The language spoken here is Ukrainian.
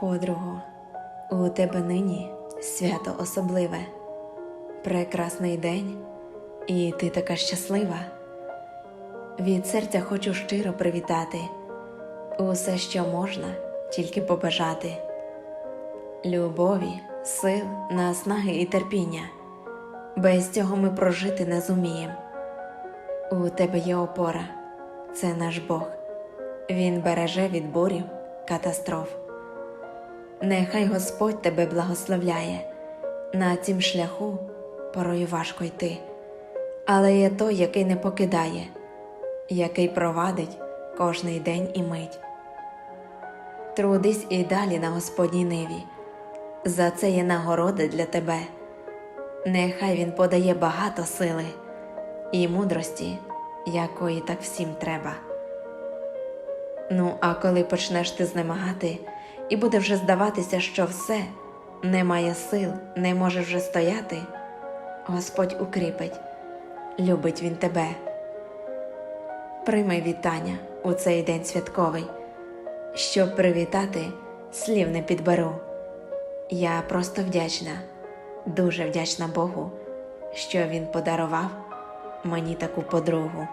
Подруго, у тебе нині свято особливе, прекрасний день, і ти така щаслива. Від серця хочу щиро привітати усе, що можна, тільки побажати. Любові, сил, наснаги і терпіння. Без цього ми прожити не зумієм. У тебе є опора, це наш Бог. Він береже від бурів, катастроф. Нехай Господь тебе благословляє. На цім шляху порою важко йти, але є той, який не покидає, який провадить кожний день і мить. Трудись і далі на Господній ниві, за це є нагороди для тебе. Нехай він подає багато сили і мудрості, якої так всім треба. Ну, а коли почнеш ти знемагати, і буде вже здаватися, що все немає сил, не може вже стояти, Господь укріпить, любить він тебе. Прийми вітання у цей день святковий, щоб привітати, слів не підберу. Я просто вдячна, дуже вдячна Богу, що він подарував мені таку подругу.